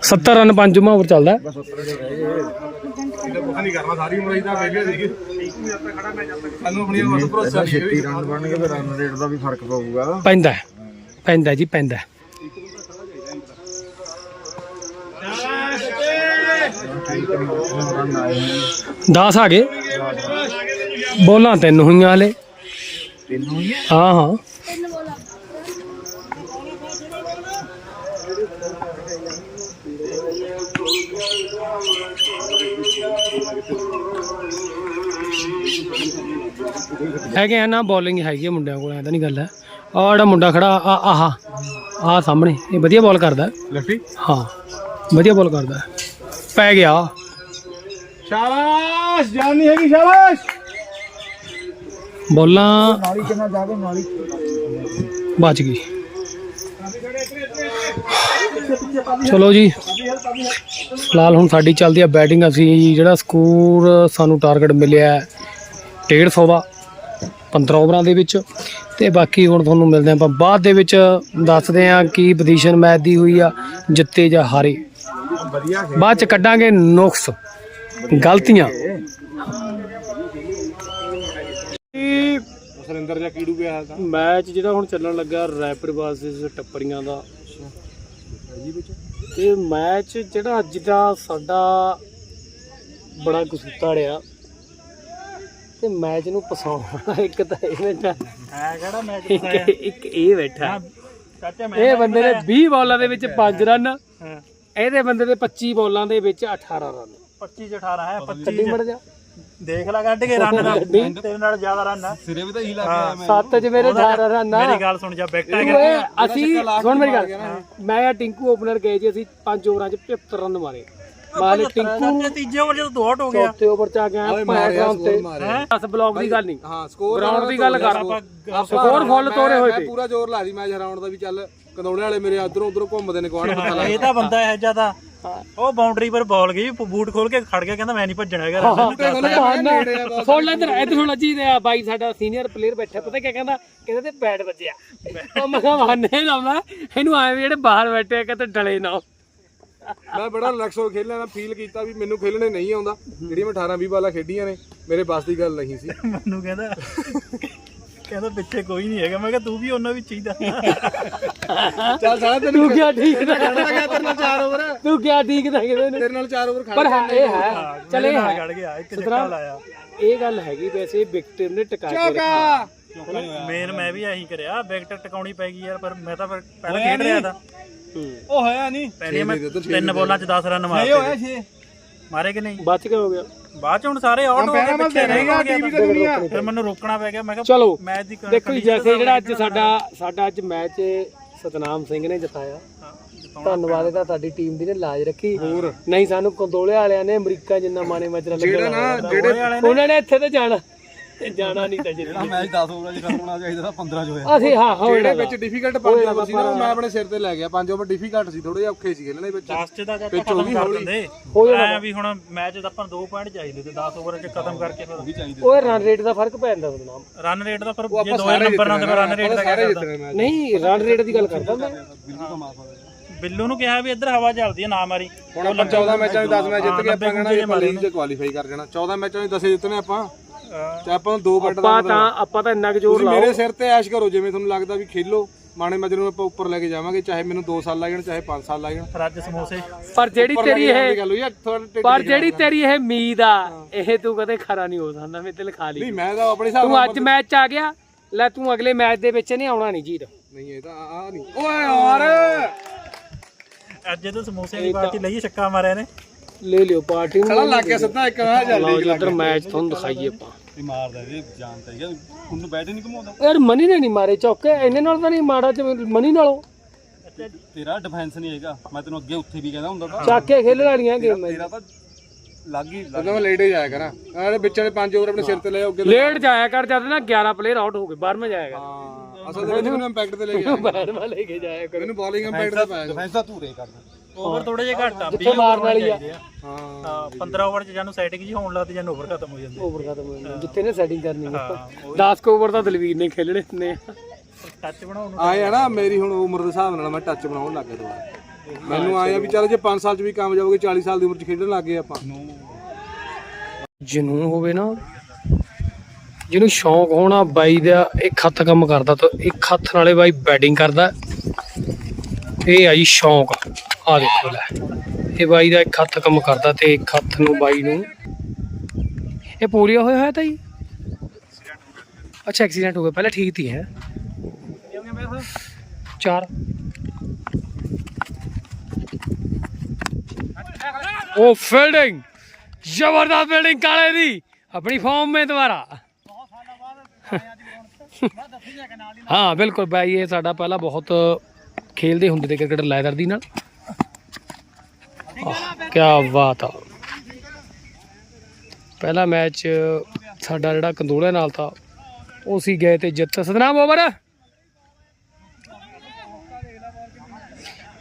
70 ਰਨ ਪੰਜਵਾਂ ਓਵਰ ਚੱਲਦਾ ਹੈ। ਬਸ 70 ਦੇ ਰਹਿ ਗਏ ਕੁਝ ਨਹੀਂ ਕਰਨਾ ਸਾਰੀ ਉਮਰ ਇਦਾਂ ਵੇਖੇ ਸੀ ਸਾਨੂੰ ਆਪਣੀ ਬਸ ਭਰੋਸਾ ਇਹਦਾ 36 ਰਨ ਬਣਨਗੇ ਫਿਰ ਰਨ ਰੇਟ ਦਾ ਵੀ ਫ਼ਰਕ ਪਊਗਾ ਪੈਂਦਾ। ਪੈਂਦਾ ਜੀ ਪੈਂਦਾ 10 ਆ ਗਏ ਬੋਲਾਂ ਤਿੰਨ ਹੋਈਆਂ ਹਲੇ ਤਿੰਨ ਹੋਈਆਂ ਹਾਂ ਹਾਂ ਹੈਗੇ ਆ ਨਾ ਬੋਲਿੰਗ ਹੈਗੀ ਆ ਮੁੰਡਿਆਂ ਕੋਲ ਐ ਤਾਂ ਨਹੀਂ ਗੱਲ ਹੈ। ਆਹ ਜਿਹੜਾ ਮੁੰਡਾ ਖੜਾ ਆ ਆਹ ਆ ਸਾਹਮਣੇ ਇਹ ਵਧੀਆ ਬੋਲ ਕਰਦਾ ਲੱਟੀ ਹਾਂ ਵਧੀਆ ਬੋਲ ਕਰਦਾ ਪੈ ਗਿਆ। ਸ਼ਾਬਾਸ਼! ਜਾਨ ਨਹੀਂ ਹੈਗੀ ਸ਼ਾਬਾਸ਼! ਬੋਲਾਂ ਨਾਲੀ ਕਿੰਨਾ ਜਾਵੇ ਨਾਲੀ ਬਚ ਗਈ। ਚਲੋ ਜੀ। ਫਿਲਹਾਲ ਹੁਣ ਸਾਡੀ ਚੱਲਦੀ ਆ ਬੈਟਿੰਗ। ਅਸੀਂ ਜਿਹੜਾ ਸਕੋਰ ਸਾਨੂੰ ਟਾਰਗੇਟ ਮਿਲਿਆ ਹੈ 150 ਦਾ। 15 ਓਵਰਾਂ ਦੇ ਵਿੱਚ। ਤੇ ਬਾਕੀ ਹੁਣ ਤੁਹਾਨੂੰ ਮਿਲਦੇ ਆਪਾਂ। ਬਾਅਦ ਦੇ ਵਿੱਚ ਦੱਸਦੇ ਆ ਕੀ ਪੋਜੀਸ਼ਨ ਮੈਚ ਦੀ ਹੋਈ ਆ ਜਿੱਤੇ ਜਾਂ ਹਾਰੇ। ਵਧੀਆ ਬਾਅਦ ਚ ਕੱਢਾਂਗੇ ਨੁਕਸ ਗਲਤੀਆਂ। ਸੁਰਿੰਦਰ ਜਾਂ ਕੀੜੂ ਗਿਆ ਤਾਂ ਮੈਚ ਜਿਹੜਾ ਹੁਣ ਚੱਲਣ ਲੱਗਾ ਰੈਪਿਡ ਵਾਸਸ ਟੱਪਰੀਆਂ ਦਾ। ਤੇ ਮੈਚ ਜਿਹੜਾ ਅੱਜ ਦਾ ਸਾਡਾ ਬੜਾ ਕਸੂਤਾ ਰਿਹਾ। ਤੇ ਮੈਚ ਨੂੰ ਪਸਾਉਣਾ ਇੱਕ ਤਾਂ ਇਹ ਬੈਠਾ। ਹੈ ਕਿਹੜਾ ਮੈਚ ਇੱਕ ਇੱਕ ਇਹ ਬੈਠਾ। ਚਾਚਾ ਇਹ ਬੰਦੇ ਨੇ 20 ਬਾਲਾਂ ਦੇ ਵਿੱਚ 5 ਰਨ ਹਾਂ। ਇਹਦੇ ਬੰਦੇ ਦੇ 25 ਬਾਲਾਂ ਦੇ ਵਿੱਚ 18 ਰਨ 25 ਚ 18 ਹੈ 25 ਕੱਢੀ ਮੜ ਜਾ। ਦੇਖ ਲੈ ਕੱਢ ਕੇ ਰਨ ਨਾਲ ਤੇਰੇ ਨਾਲ ਜ਼ਿਆਦਾ ਰਨ ਆ। ਸਿਰੇ ਵੀ ਤਾਂ ਹੀ। ਲੱਗ ਸੱਤ ਚ ਮੇਰੇ 18 ਰਨ ਆ। ਮੇਰੀ ਗੱਲ ਸੁਣ ਜਾ ਬੈਕਟਾ ਓਏ ਅਸੀਂ ਸੁਣ ਮੇਰੀ ਗੱਲ। ਮੈਂ ਆ ਟਿੰਕੂ ਓਪਨਰ ਗਏ ਜੀ ਅਸੀਂ 5 ਓਵਰਾਂ ਚ 75 ਰਨ ਮਾਰੇ। ਮਾਲੇ ਟਿੰਕੂ ਤੀਜੇ ਓਵਰ ਜਦੋਂ ਦੋ ਆਊਟ ਹੋ ਗਿਆ। ਚੌਥੇ ਓਵਰ ਚ ਆ ਗਿਆ ਮਾਰਿਆ ਪੈਟਰਾਮ ਤੇ। ਦਸ ਬਲੌਕ ਦੀ ਗੱਲ ਨਹੀਂ। ਹਾਂ ਸਕੋਰ ਗਰਾਊਂਡ ਦੀ ਗੱਲ ਕਰ। ਆਪਾਂ ਸਕੋਰ ਫੁੱਲ ਤੋੜੇ ਹੋਏ ਮੈਂ ਤੇ। ਪੂਰਾ ਜ਼ੋਰ ਲਾ ਦੀ ਮੈਚ ਹਰਾਉਣ ਦਾ ਵੀ ਚੱਲ ਕੰਦੋੜੇ ਵਾਲੇ ਮੇਰੇ ਇਧਰੋਂ ਉਧਰੋਂ ਘੁੰਮਦੇ ਨੇ ਗਵਾਂਢ ਪਤਾ ਇਹ ਤਾਂ ਬੰਦਾ ਇਹ ਜ਼ਿਆਦਾ ਉਹ ਬਾਉਂਡਰੀ ਪਰ ਬਾਲ ਗਈ ਬੂਟ ਖੋਲ ਕੇ ਖੜ ਗਿਆ ਕਹਿੰਦਾ ਮੈਂ ਨਹੀਂ ਭੱਜਣਾ ਹੈਗਾ ਫੋੜ ਲੈ ਇੱਧਰ ਇੱਧਰ ਹੁਣ ਜੀ ਆ ਬਾਈ ਸਾਡਾ ਸੀਨੀਅਰ ਪਲੇਅਰ ਬੈਠਾ ਪਤਾ ਕੀ ਕਹਿੰਦਾ? ਕਹਿੰਦੇ ਤੇ ਬੈਟ ਵੱਜਿਆ। ਉਹ ਮੈਂ ਕਿਹਾ ਮਾਨੇ ਲਾਉਂਦਾ ਇਹਨੂੰ ਆਏ ਵੀ ਜਿਹੜੇ ਬਾਹਰ ਬੈਠੇ ਆ ਕਹਿੰਦੇ ਡਲੇ ਨਾ ਮੈਂ ਬੜਾ ਰਿਲੈਕਸ ਹੋ ਖੇਲਿਆ ਮੈਂ ਫੀਲ ਕੀਤਾ ਵੀ ਮੈਨੂੰ ਖੇਲਣੇ ਨਹੀਂ ਆਉਂਦਾ। ਜਿਹੜੀਆਂ ਮੈਂ 18 20 ਬਾਲਾਂ ਖੇਡੀਆਂ ਨੇ ਮੇਰੇ ਬਸ ਦੀ ਗੱਲ ਨਹੀਂ ਸੀ। [LAUGHS] ਮੈਨੂੰ ਕਹਿੰਦਾ ਕਹਿੰਦਾ ਪਿੱਛੇ ਕੋਈ ਨਹੀਂ ਹੈਗਾ। ਮੈਂ ਕਿਹਾ ਤੂੰ ਵੀ ਉਹਨਾਂ ਵਿੱਚ ਹੀ ਦਾ ਚੱਲ ਸਾਲਾ ਤੈਨੂੰ ਤੂੰ ਕਿਆ ਠੀਕ ਨਾ ਖੇਡਣਾ ਗਿਆ ਤੇਰੇ ਨਾਲ 4 ਓਵਰ ਤੂੰ ਕਿਆ ਠੀਕ ਨਾ ਕਿਵੇਂ ਨੇ ਤੇਰੇ ਨਾਲ 4 ਓਵਰ ਖੜ ਪਰ ਹਾਂ ਇਹ ਹੈ। ਚਲ ਇਹ ਹੈ। ਖੜ ਗਿਆ ਇੱਕ ਚੱਕਾ ਲਾਇਆ। ਇਹ ਗੱਲ ਹੈਗੀ ਵੈਸੇ ਵਿਕਟਰ ਨੇ ਟਿਕਾ ਕੇ ਰੱਖਿਆ ਮੇਨ ਮੈਂ ਵੀ ਇਹੀ ਕਰਿਆ ਵਿਕਟ ਟਿਕਾਉਣੀ ਪੈ ਗਈ ਯਾਰ ਪਰ ਮੈਂ ਤਾਂ ਫਿਰ ਪਹਿਲਾਂ ਖੇਡ ਰਿਹਾ ਤਾਂ। ਉਹ ਹੋਇਆ ਨਹੀਂ ਪਹਿਲੇ ਮੈਂ ਤਿੰਨ ਬੋਲਾਂ 'ਚ 10 ਰਨ ਮਾਰੇ ਹੋਇਆ 6 ਮਾਰੇ ਕਿ ਨਹੀਂ? ਬਚ ਕੇ ਹੋ ਗਿਆ? ਬਾਅਦ 'ਚ ਹੁਣ ਸਾਰੇ ਆਊਟ ਹੋ ਗਏ ਪਿੱਛੇ ਰਹਿ ਗਿਆ ਟੀਵੀ ਤੇ ਦੁਨੀਆ ਫਿਰ ਮੈਨੂੰ ਰੋਕਣਾ ਪੈ ਗਿਆ ਮੈਂ ਕਿਹਾ ਚਲੋ ਮੈਚ ਦੀ ਦੇਖੋ ਜੀ ਜੈਸੇ ਜਿਹੜਾ ਅੱਜ ਸਾਡਾ ਸਾਡਾ ਅੱਜ ਮੈਚ ਸਤਨਾਮ ਸਿੰਘ ਨੇ ਜਿਤਾਇਆ। ਧੰਨਵਾਦ ਇਹਦਾ ਸਾਡੀ ਟੀਮ ਦੀ ਨੇ ਲਾਜ ਰੱਖੀ। ਹੋਰ? ਨਹੀਂ ਸਾਨੂੰ ਕੰਦੋਲੇ ਵਾਲਿਆਂ ਨੇ ਅਮਰੀਕਾ ਜਿੰਨਾ ਮਾਣੇ ਮਜਰਾ ਲੱਗਿਆ ਨਾ ਜਿਹੜੇ ਉਹਨਾਂ ਨੇ ਇੱਥੇ ਤੇ ਜਾਣਾ। ਜਾਣਾ ਨਹੀਂ ਤਾਂ ਜਿੱਤਣਾ ਮੈਚ 10 ਓਵਰਾਂ 'ਚ ਖਤਮ ਹੋਣਾ ਚਾਹੀਦਾ 15 'ਚ ਹੋਇਆ ਅਸੀਂ ਹਾਂ ਹਾਂ ਜਿਹੜੇ ਵਿੱਚ ਡਿਫਿਕਲਟ ਪੰਜ ਓਵਰ ਸੀ ਨਾ ਉਹ ਮੈਂ ਆਪਣੇ ਸਿਰ ਤੇ ਲੈ ਗਿਆ ਪੰਜ ਓਵਰ ਡਿਫਿਕਲਟ ਸੀ ਥੋੜੇ ਜਿਹਾ ਔਖੇ ਸੀ ਖੇਲਣੇ ਵਿੱਚ। ਲਾਸਟ ਦਾ ਜਾਂ ਪਿੱਛੋਂ ਖਤਮ ਵੀ ਕਰ ਹੌਲੀ। ਦਿੰਦੇ ਹੋ ਜਾਣਾ ਐ ਵੀ ਹੁਣ ਮੈਚ ਦਾ ਆਪਾਂ 2 ਪੁਆਇੰਟ ਚਾਹੀਦੇ ਤੇ 10 ਓਵਰ 'ਚ ਖਤਮ ਕਰਕੇ ਫਿਰ ਵੀ ਚਾਹੀਦੇ। ਓਏ ਰਨ ਰੇਟ ਦਾ ਫ਼ਰਕ ਪੈ ਜਾਂਦਾ ਸਤਨਾਮ ਰਨ ਰੇਟ ਦਾ ਫਿਰ ਜੇ ਦੋ ਨੰਬਰ ਨਾਲ ਰਨ ਰੇਟ ਦਾ ਸਾਰੇ ਕਿਆ ਜਿੱਤਣੇ ਮੈਚ। ਨਹੀਂ ਰਨ ਰੇਟ ਦੀ ਗੱਲ ਕਰਦਾ ਮੈਂ। ਬਿੱਲੂ ਨੂੰ ਕਿਹਾ ਵੀ ਇੱਧਰ ਹਵਾ ਚੱਲਦੀ ਹੈ ਨਾ ਮਾਰੀ। ਹੁਣ ਆਪਾਂ 14 ਮੈਚਾਂ ਵਿੱਚ 10 ਮੈਚ ਜਿੱਤ ਕੇ ਆਪਾਂ ਕਹਿਣਾ ਵੀ ਆਪਾਂ ਲੀਗ 'ਚ ਕੁਆਲੀਫਾਈ ਕਰ ਜਾਣਾ 14 ਮੈਚਾਂ ਵਿੱਚ 10 ਜਿੱਤਨੇ ਆਪਾਂ। ਤੇ ਆਪਾਂ ਨੂੰ ਦੋ ਬੈਟ ਦਾ ਆਪਾਂ ਤਾਂ ਆਪਾਂ ਤਾਂ ਇੰਨਾ ਕੁ ਜ਼ੋਰ ਤੁਸੀਂ ਲਾਓ। ਮੇਰੇ ਸਿਰ ਤੇ ਐਸ਼ ਕਰੋ ਜਿਵੇਂ ਤੁਹਾਨੂੰ ਲੱਗਦਾ ਵੀ ਖੇਲੋ ਮਾਣੇ ਮਜਰ ਨੂੰ ਆਪਾਂ ਉੱਪਰ ਲੈ ਕੇ ਜਾਵਾਂਗੇ ਚਾਹੇ ਮੈਨੂੰ 2 ਸਾਲ ਲੱਗ ਜਾਣ ਚਾਹੇ 5 ਸਾਲ ਲੱਗ ਜਾਣ ਫਿਰ ਅੱਜ ਸਮੋਸੇ। ਪਰ ਜਿਹੜੀ ਉੱਪਰ ਲੈ ਤੇਰੀ ਕੇ ਜਾਣ ਦੀ ਇਹ ਗੱਲ ਹੋਈ ਆ ਥੋੜਾ ਢਿੱਡ ਪਰ ਦੀ ਜਿਹੜੀ ਤੇਰੀ ਇਹ ਉਮੀਦ ਆ ਇਹ ਤੂੰ ਕਦੇ ਖਰਾ ਨਹੀਂ ਹੋ ਸਕਦਾ ਮੈਂ ਤੇ ਲਿਖਾ ਲਈ। ਨਹੀਂ ਮੈਂ ਤਾਂ ਆਪਣੇ ਹਿਸਾਬ ਤੂੰ ਅੱਜ ਮੈਚ ਆ ਗਿਆ ਲੈ ਤੂੰ ਅਗਲੇ ਮੈਚ ਦੇ ਵਿੱਚ ਨਹੀਂ ਆਉਣਾ ਨਹੀਂ ਜੀਤ। ਨਹੀਂ ਇਹ ਤਾਂ ਆ ਨਹੀਂ। ਓਏ ਯਾਰ! ਅੱਜ ਤਾਂ ਸਮੋਸੇ ਦੀ ਪਾਰਟੀ ਲਈ ਛੱਕਾ ਮਾਰਿਆ ਨੇ ਲੈ ਲਿਓ ਪਾਰਟੀ ਨੂੰ ਸਾਲਾ ਲੱਗ ਗਿਆ ਸਿੱਧਾ ਇੱਕ ਆ ਲਓ ਜਲਦੀ ਜੀ ਉਧਰ ਮੈਚ ਤੁਹਾਨੂੰ ਦਿਖਾਈਏ ਆਪਾਂ। ਮਾਰਦਾ ਇਹ ਜਾਣਦਾ ਹੈ ਉਹਨੂੰ ਬੈਟ ਨਹੀਂ ਘਮਾਉਂਦਾ। ਯਾਰ ਮਨੀ ਨੇ ਨਹੀਂ ਮਾਰੇ ਚੌਕੇ ਇਹਨੇ ਨਾਲ ਤਾਂ ਨਹੀਂ ਮਾੜਾ ਜਿਵੇਂ ਮਨੀ ਨਾਲੋਂ। ਤੇਰਾ ਡਿਫੈਂਸ ਨਹੀਂ ਹੈਗਾ ਮੈਂ ਤੈਨੂੰ ਅੱਗੇ ਉੱਥੇ ਵੀ ਕਹਿੰਦਾ ਹੁੰਦਾ ਚੱਕ ਕੇ ਖੇਲਣ ਵਾਲੀਆਂ ਗੇਮ ਤੇਰਾ ਤਾਂ ਲੱਗ ਹੀ ਲੱਗ ਮੈਂ ਲੇਟ ਹੀ ਜਾਇਆ ਕਰਾਂ। ਆਹ ਵਿੱਚ ਵਾਲੇ ਪੰਜ ਓਵਰ ਆਪਣੇ ਸਿਰ ਤੇ ਲੈ ਅੱਗੇ ਲੇਟ ਜਾਇਆ ਕਰ ਜਦ ਨਾ 11 ਪਲੇਅਰ ਆਊਟ ਹੋ ਗਏ 12ਵਾਂ ਜਾਏਗਾ ਹਾਂ ਅਸਲ ਦੇ ਵਿੱਚ ਇੰਪੈਕਟ ਤੇ ਲੈ ਗਿਆ 12ਵਾਂ ਲੈ ਕੇ ਜਾਇਆ ਕਰ। ਮੈਨੂੰ ਬੋਲਿੰਗ ਇੰਪੈਕਟ ਤੇ ਪਾਇਆ ਡਿਫੈਂਸ ਦਾ ਧੂਰੇ ਕਰਦਾ। ਓਵਰ ਥੋੜੇ ਜਿਹਾ ਘੱਟ ਆ ਜਿੱਥੇ ਮਾਰਨ ਵਾਲੀ ਆ। ਹਾਂ। ਹਾਂ 15 ਓਵਰ 'ਚ ਜਾਨੂੰ ਸੈਟਿੰਗ ਜੀ ਹੋਣ ਲੱਗਦੀ ਜਾਂ ਓਵਰ ਖਤਮ ਹੋ ਜਾਂਦੇ। ਓਵਰ ਖਤਮ ਹੋ ਜਾਂਦਾ। ਜਿੱਥੇ ਨੇ ਸੈਟਿੰਗ ਕਰਨੀ ਹੈ 10 ਕੋ ਓਵਰ ਤਾਂ ਦਲਵੀਰ ਨੇ ਖੇਲਣੇ ਨੇ ਟੱਚ ਬਣਾਉਣ ਨੂੰ ਆਏ ਆ ਨਾ ਮੇਰੀ ਹੁਣ ਉਮਰ ਦੇ ਹਿਸਾਬ ਨਾਲ ਮੈਂ ਟੱਚ ਬਣਾਉਣ ਲੱਗ ਗਿਆ ਦੁਬਾਰਾ ਮੈਨੂੰ ਆਇਆ ਵੀ ਚੱਲ ਜੇ 5 ਸਾਲ ਚ ਵੀ ਹੋ ਗਏ 40 ਸਾਲ ਦੀ ਉਮਰ ਚ ਖੇਡਣ ਲੱਗ ਗਏ ਆਪਾਂ। ਜਨੂਨ ਹੋਵੇ ਨਾ ਜਿਹਨੂੰ ਸ਼ੌਂਕ ਹੋਣਾ ਬਾਈ ਦਾ ਇੱਕ ਹੱਥ ਕੰਮ ਕਰਦਾ ਤਾਂ ਇੱਕ ਹੱਥ ਨਾਲੇ ਬਾਈ ਬੈਟਿੰਗ ਕਰਦਾ। ਇਹ ਆਈ ਸ਼ੌਂਕ। ਆ ਦੇਖੋ ਲੈ। ਇਹ ਬਾਈ ਦਾ ਇੱਕ ਹੱਥ ਕੰਮ ਕਰਦਾ ਤੇ ਇੱਕ ਹੱਥ ਨੂੰ ਬਾਈ ਨੂੰ। ਇਹ ਪੂਰੀਆ ਹੋਇਆ ਹੋਇਆ ਤਾਂ ਜੀ ਅੱਛਾ ਐਕਸੀਡੈਂਟ ਹੋ ਗਿਆ। ਪਹਿਲਾਂ ਠੀਕ ਸੀ ਹੈ। ਚਾਰ। ਉਹ ਫੀਲਡਿੰਗ ਜ਼ਬਰਦਸਤ ਫੀਲਡਿੰਗ ਕਾਲੇ ਦੀ। ਆਪਣੀ ਫਾਰਮ ਮੇ ਦੁਬਾਰਾ। ਹਾਂ, ਬਿਲਕੁਲ ਬਾਈ, ਇਹ ਸਾਡਾ ਪਹਿਲਾਂ ਬਹੁਤ ਖੇਲਦੇ ਹੁੰਦੇ ਤੇ ਕ੍ਰਿਕਟ ਲਾਇਦਰ ਦੀ ਨਾਲ। ਕੀ ਬਾਤ ਆ। ਪਹਿਲਾ ਮੈਚ ਸਾਡਾ ਜਿਹੜਾ ਕੰਦੋਲੇ ਨਾਲ ਤਾਂ ਉਹ ਸੀ ਗਏ ਤੇ ਜਿੱਤ। ਸਤਨਾਮ ਓਵਰ।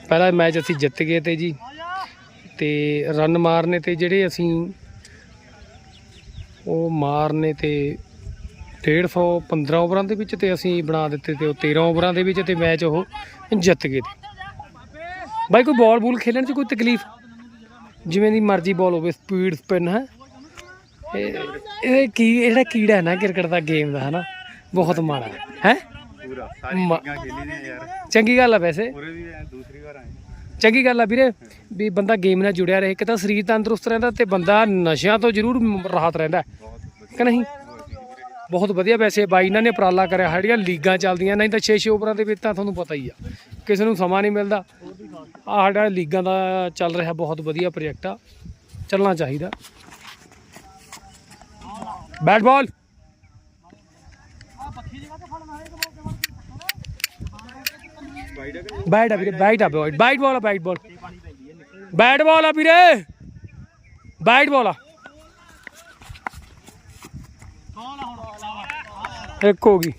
ਪਹਿਲਾ ਮੈਚ ਅਸੀਂ ਜਿੱਤ ਗਏ ਤੇ ਜੀ, ਤੇ ਰਨ ਮਾਰਨੇ ਤੇ ਜਿਹੜੇ ਅਸੀਂ ਉਹ ਮਾਰਨੇ ਤੇ 150 15 ਓਵਰਾਂ ਦੇ ਵਿੱਚ ਤੇ ਅਸੀਂ ਬਣਾ ਦਿੱਤੇ ਤੇ ਉਹ 13 ਓਵਰਾਂ ਦੇ ਵਿੱਚ ਤੇ ਮੈਚ ਉਹ ਜਿੱਤ ਗਏ। ਤੇ ਬਾਈ, ਕੋਈ ਬਾਲ ਬੂਲ ਖੇਲਣ 'ਚ ਕੋਈ ਤਕਲੀਫ? ਜਿਵੇਂ ਦੀ ਮਰਜ਼ੀ ਬਾਲ ਹੋਵੇ ਸਪੀਡ ਸਪਿਨ ਹੈ। ਇਹ ਕੀ ਜਿਹੜਾ ਕੀੜਾ ਹੈ ਨਾ ਕ੍ਰਿਕਟ ਦਾ ਗੇਮ ਦਾ ਹਨਾ? ਬਹੁਤ ਮਾੜਾ ਹੈ ਹੈ? ਪੂਰਾ ਖੇਲੀ ਨੇ ਯਾਰ। ਚੰਗੀ ਗੱਲ ਆ ਵੈਸੇ। ਪੂਰੇ ਵੀ ਦੂਸਰੀ ਵਾਰ ਆਏ। ਚੰਗੀ ਗੱਲ ਆ ਵੀਰੇ ਵੀ ਬੰਦਾ ਗੇਮ ਨਾਲ ਜੁੜਿਆ ਰਹੇ ਕਿ ਤਾਂ ਸਰੀਰ ਤੰਦਰੁਸਤ ਰਹਿੰਦਾ ਤੇ ਬੰਦਾ ਨਸ਼ਿਆਂ ਤੋਂ ਜ਼ਰੂਰ ਰਾਹਤ ਰਹਿੰਦਾ। ਕਿ ਨਹੀਂ? ਬਹੁਤ ਵਧੀਆ ਵੈਸੇ ਬਾਈ ਇਹਨਾਂ ਨੇ ਉਪਰਾਲਾ ਕਰਿਆ ਜਿਹੜੀਆਂ ਲੀਗਾਂ ਚੱਲਦੀਆਂ, ਨਹੀਂ ਤਾਂ 6-6 ਓਵਰਾਂ ਦੇ ਵਿੱਚ ਤਾਂ ਤੁਹਾਨੂੰ ਪਤਾ ਹੀ ਆ। ਕਿਸੇ ਨੂੰ ਸਮਾਂ ਨਹੀਂ ਮਿਲਦਾ। ਆ ਸਾਡਾ ਲੀਗਾਂ ਦਾ ਚੱਲ ਰਿਹਾ ਬਹੁਤ ਵਧੀਆ ਪ੍ਰੋਜੈਕਟ ਆ। ਚੱਲਣਾ ਚਾਹੀਦਾ। ਬੈਟ ਬਾਲ ਬੈਟ ਆ ਵੀਰੇ ਬੈਟ ਆ ਬਾਲ ਬੈਟ ਬਾਲ ਆ ਬੈਟ ਬਾਲ ਬੈਟ ਬਾਲ ਆ ਵੀਰੇ! ਬੈਟ ਬਾਲ ਆ। ਇੱਕ ਹੋ ਗਈ।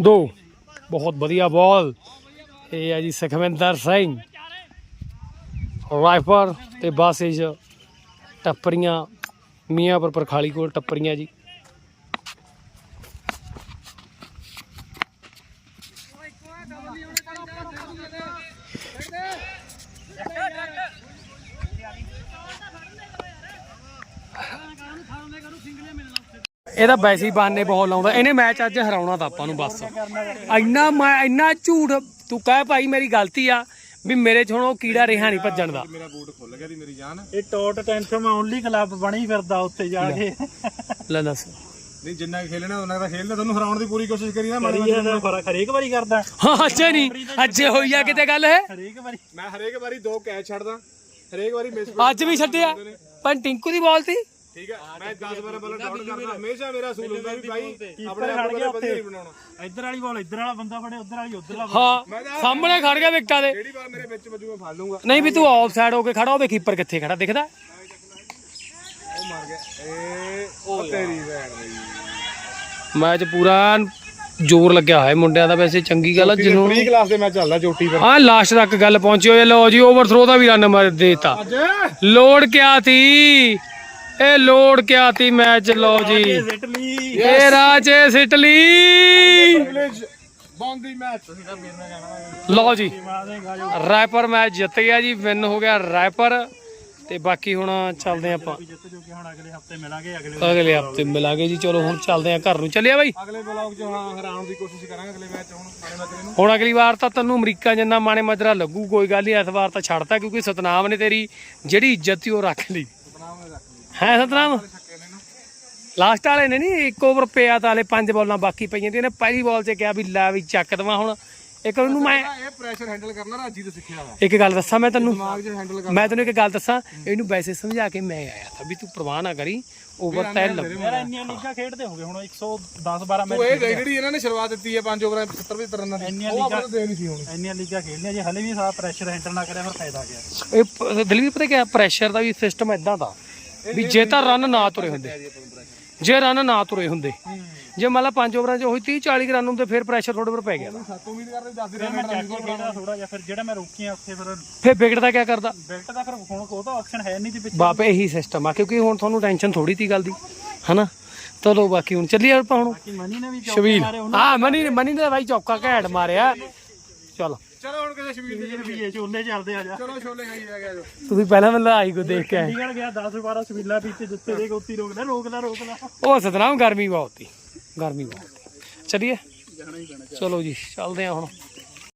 ਦੋ। ਬਹੁਤ ਵਧੀਆ ਬਾਲ ਇਹ ਹੈ ਜੀ ਸੁਖਵਿੰਦਰ ਸਿੰਘ। ਰਾਈਫਰ ਤੇ ਬਾਸਿਜ ਟੱਪਰੀਆਂ, ਮੀਆਂਪੁਰ ਪਰਖਾਲੀ ਕੋਲ ਟੱਪਰੀਆਂ ਜੀ। ਇਹਦਾ ਵੈਸੇ ਬਾਨੇ ਬਹੁਤ ਲਾਉਂਦਾ। ਇਹਨੇ ਮੈਚ ਅੱਜ ਹਰਾਉਣਾ ਤਾਂ ਆਪਾਂ ਨੂੰ ਬਸ। ਇੰਨਾ ਮੈਂ ਇੰਨਾ ਝੂਠ ਤੂੰ ਕਹਿ ਭਾਈ ਮੇਰੀ ਗਲਤੀ ਆ ਵੀ ਮੇਰੇ ਚ ਹੁਣ ਉਹ ਕੀੜਾ ਰਿਹਾ ਨਹੀਂ ਭੱਜਣ ਦਾ। ਮੇਰਾ ਬੂਟ ਖੁੱਲ ਗਿਆ ਦੀ ਮੇਰੀ ਜਾਨ। ਇਹ ਟੋਟ ਟੈਂਸ਼ਨ ਮੈਂ ਓਨਲੀ ਕਲੱਬ ਬਣੀ ਫਿਰਦਾ ਉੱਤੇ ਜਾ ਕੇ। ਲੈ ਦੱਸ। ਨਹੀਂ ਜਿੰਨਾ ਕੁ ਖੇਲਣਾ ਉਹਨਾਂ ਦਾ ਖੇਲਦਾ ਤੁਹਾਨੂੰ ਹਰਾਉਣ ਦੀ ਪੂਰੀ ਕੋਸ਼ਿਸ਼ ਕਰੀ ਨਾ ਮਾੜੀ ਕਰੀ ਜਾਂਦਾ ਫ਼ਰਕ ਹਰੇਕ ਵਾਰੀ ਕਰਦਾ। ਹਾਂ ਅੱਛਾ ਨਹੀਂ ਅੱਜੇ ਹੋਈ ਆ ਕਿਤੇ ਗੱਲ ਹੈ ਹਰੇਕ ਵਾਰੀ। ਮੈਂ ਹਰੇਕ ਵਾਰੀ ਦੋ ਕੈਚ ਛੱਡਦਾ ਹਰੇਕ ਵਾਰੀ ਮਿਸ ਅੱਜ ਵੀ ਛੱਡਿਆ? ਪਰ ਟਿੰਕੂ ਦੀ ਬਾਲ ਤੀ ਠੀਕ ਹੈ ਮੈਂ 10 12 ਬਾਲਾਂ ਡਾਊਨ ਕਰਦਾ ਹਮੇਸ਼ਾ ਮੇਰਾ ਅਸੂਲ ਹੁੰਦਾ ਵੀ ਭਾਈ ਆਪਣੇ ਖੜ ਆਪ ਨੂੰ ਵਧੀਆ ਉੱਥੇ। ਨਹੀਂ ਬਣਾਉਣਾ। ਇੱਧਰ ਵਾਲੀ ਬਾਲ ਇੱਧਰ ਵਾਲਾ ਬੰਦਾ ਫੜੇ ਉੱਧਰ ਵਾਲੀ ਉੱਧਰ ਵਾਲਾ ਹਾਂ ਸਾਹਮਣੇ ਖੜ ਗਿਆ ਵਿਕਟਾਂ ਦੇ। ਜਿਹੜੀ ਬਾਲ ਮੇਰੇ ਵਿੱਚ ਵੱਜੂ ਮੈਂ ਫੜ ਲੂੰਗਾ ਨਹੀਂ ਵੀ ਤੂੰ ਆਫ ਸਾਈਡ ਹੋ ਕੇ ਖੜਾ ਹੋਵੇ ਕੀਪਰ ਕਿੱਥੇ ਖੜਾ ਦਿਖਦਾ? ਉਹ ਮਰ ਗਿਆ। ਏ ਉਹ ਤੇਰੀ ਭੈਣ ਦੀ ਮੈਚ ਪੂਰਾ ਜ਼ੋਰ ਲੱਗਿਆ ਹੋਇਆ ਮੁੰਡਿਆਂ ਦਾ ਵੈਸੇ ਚੰਗੀ ਗੱਲ ਆ ਜਿਹਨੂੰ ਫ੍ਰੀ ਕਲਾਸ ਦੇ ਮੈਂ ਚੱਲਦਾ ਚੋਟੀ ਪਰ। ਹਾਂ ਲਾਸਟ ਤੱਕ ਗੱਲ ਪਹੁੰਚੀ ਹੋਈ ਲਓ ਜੀ ਓਵਰਥਰੋ ਦਾ ਵੀ ਰਨ ਮਾਰ ਦੇਤਾ। ਲੋਡ ਕਿਆ ਤੀ ਇਹ ਲੋਡ ਕਿਆ ਤੀ ਮੈਚ ਲਓ ਜੀ। ਇਹ ਰਾਜੇ ਸਿਟਲੀ ਮੈਚ ਮਾਰੇਗਾ ਜੋ ਰਾਇਪਰ ਮੈਚ ਜਿੱਤ ਗਿਆ ਜੀ ਵਿਨ ਹੋ ਗਿਆ ਰਾਇਪਰ ਤੇ ਬਾਕੀ ਹੁਣ ਚੱਲਦੇ ਆਪਾਂ। ਅਗਲੇ ਹਫ਼ਤੇ ਮਿਲਾਂਗੇ ਜੀ ਚਲੋ ਹੁਣ ਚੱਲਦੇ ਆ ਘਰ ਨੂੰ। ਚੱਲਿਆ ਬਾਈ? ਅਗਲੇ ਬਲੌਗ 'ਚ ਹਾਂ ਹਰਾਉਣ ਦੀ ਕੋਸ਼ਿਸ਼ ਕਰਾਂਗੇ ਅਗਲੇ ਮੈਚ ਹੁਣ ਮਾਣੇ ਮਤਰੇ ਨੂੰ। ਹੁਣ ਅਗਲੀ ਵਾਰ ਤਾਂ ਤੈਨੂੰ ਅਮਰੀਕਾ ਜਿੰਨਾ ਮਾਣੇ ਮਜਰਾ ਲੱਗੂ ਕੋਈ ਗੱਲ ਨਹੀਂ ਇਸ ਵਾਰ ਤਾਂ ਛੱਡਤਾ ਕਿਉਂਕਿ ਸਤਨਾਮ ਨੇ ਤੇਰੀ ਜਿਹੜੀ ਇੱਜ਼ਤ ਸੀ ਉਹ ਰੱਖ ਲਈ। ਹੈ ਸਤਨਾਮ? ਲਾਸਟ ਵਾਲੇ ਨੇ ਨਹੀਂ ਇੱਕ ਓਵਰ ਪਿਆ ਤਾਂ ਹਲੇ ਪੰਜ ਬਾਲਾਂ ਬਾਕੀ ਪਈਆਂ ਤੇ ਇਹਨੇ ਪਹਿਲੀ ਬਾਲ 'ਚ ਕਿਹਾ ਵੀ ਲੈ ਵੀ ਚੱਕ ਦਵਾਂ ਹੁਣ। ਇੱਕ ਉਹਨੂੰ ਮੈਂ ਇਹ ਪ੍ਰੈਸ਼ਰ ਹੈਂਡਲ ਕਰਨਾ ਰਾਜੀ ਤੋਂ ਸਿੱਖਿਆ ਵਾ। ਇੱਕ ਗੱਲ ਦੱਸਾਂ ਮੈਂ ਤੈਨੂੰ ਦਿਮਾਗ 'ਚ ਹੈਂਡਲ ਕਰ ਮੈਂ ਤੈਨੂੰ ਇੱਕ ਗੱਲ ਦੱਸਾਂ ਇਹਨੂੰ ਵੈਸੇ ਸਮਝਾ ਕੇ ਮੈਂ ਆਇਆ ਤਾਂ ਵੀ ਤੂੰ ਪ੍ਰਵਾਹ ਨਾ ਕਰੀ ਓਵਰ ਤੈ ਲੱਗ ਯਾਰ ਇੰਨੀਆਂ ਲੀਗਾਂ ਖੇਡਦੇ ਹੋਗੇ ਹੁਣ 110 12 ਮੈਚ ਉਹ ਇਹ ਜਿਹੜੀ ਇਹਨਾਂ ਨੇ ਸ਼ੁਰੂਆਤ ਦਿੱਤੀ ਹੈ 5 ਓਵਰਾਂ 70 75 ਰਨ ਦੀ ਇੰਨੀਆਂ ਉਹ ਆਪਾਂ ਨੂੰ ਦੇ ਨਹੀਂ ਸੀ ਹੋਣੀ। ਇੰਨੀਆਂ ਲੀਗਾਂ ਖੇਡਣੀਆਂ ਜੇ ਹਲੇ ਵੀ ਸਾਰਾ ਪ੍ਰੈਸ਼ਰ ਹੈਂਡਲ ਨਾ ਕਰਿਆ ਫਿਰ ਫਾਇਦਾ ਗਿਆ ਇਹ ਦਲਵੀਰ ਪਤਾ ਕਿਆ ਪ੍ਰੈਸ਼ਰ ਦਾ ਵੀ ਸਿਸਟਮ ਇਦਾਂ ਦਾ ਵੀ ਜੇ ਤਾਂ ਰਨ ਨਾ ਤੁਰੇ ਹੁੰਦੇ। ਜੇ ਰਨ ਨਾ ਤੁਰੇ ਹੁੰਦੇ। ਜੇ ਮੰਨ ਲਾ ਪੰਜ ਓਵਰਾਂ 'ਚ ਉਹੀ 30 40 ਰਨ ਹੁੰਦੇ ਫਿਰ ਪ੍ਰੈਸ਼ਰ ਥੋੜੇ ਪਰ ਪੈ ਗਿਆ। ਸੱਤ ਉਮੀਦ ਕਰਦੇ 10 ਫਿਰ ਮੈਂ ਚੱਕ ਕੇ ਖੇਡਦਾ ਥੋੜਾ ਜਿਹਾ ਫਿਰ ਜਿਹੜਾ ਮੈਂ ਰੋਕੀਆਂ ਉੱਥੇ ਫਿਰ ਫਿਰ ਵਿਕਟ ਕਿਆ ਕਰਦਾ? ਬਿਲਟ ਦਾ ਫਿਰ ਹੁਣ ਉਹ ਤਾਂ ਆਪਸ਼ਨ ਹੈ ਨਹੀਂ ਸੀ ਪਿੱਛੇ। ਬਾਪ ਇਹੀ ਸਿਸਟਮ ਆ ਕਿਉਂਕਿ ਹੁਣ ਤੁਹਾਨੂੰ ਟੈਨਸ਼ਨ ਥੋੜੀ ਤੀ ਗੱਲ ਦੀ ਹਨਾ? ਚਲੋ ਬਾਕੀ ਹੁਣ ਚੱਲੀਏ ਆਪਾਂ ਹੁਣ। ਕਿ ਮਨੀ ਨੇ ਵੀ ਚੌਕੇ ਹਾਂ ਮਨੀ ਨੇ ਬਾਈ ਚੌਕਾ ਘੈਂਟ ਮਾਰਿਆ। ਚਲੋ। ਚਲੋ ਹੁਣ ਕਿਸੇ ਸ਼ਬੀਰ ਦੇ ਇਹ ਛੋਲੇ ਚੱਲਦੇ ਆ ਜਾ। ਚਲੋ ਛੋਲੇ ਖਾਈ ਜਾ ਗਿਆ ਜੋ ਤੁਸੀਂ ਪਹਿਲਾਂ ਮੈਨੂੰ ਆਈ ਕੋ ਦੇਖ ਕੇ ਆਏ। ਨਿਕਲ ਗਿਆ 10 12 ਸਵੀਲਾ ਪੀਤੇ ਜਿੱਤੇ ਦੇ ਉੱਤੀ ਰੋਕਦਾ ਰੋਕਦਾ ਰੋਕਦਾ। ਉਹ ਸਤਨਾਮ ਗਰਮੀ ਬਹੁਤ ਤੀ ਗਰਮੀ ਬਹੁਤ ਚਲਿਏ। ਚਲੋ ਜੀ ਚੱਲਦੇ ਆ ਹੁਣ।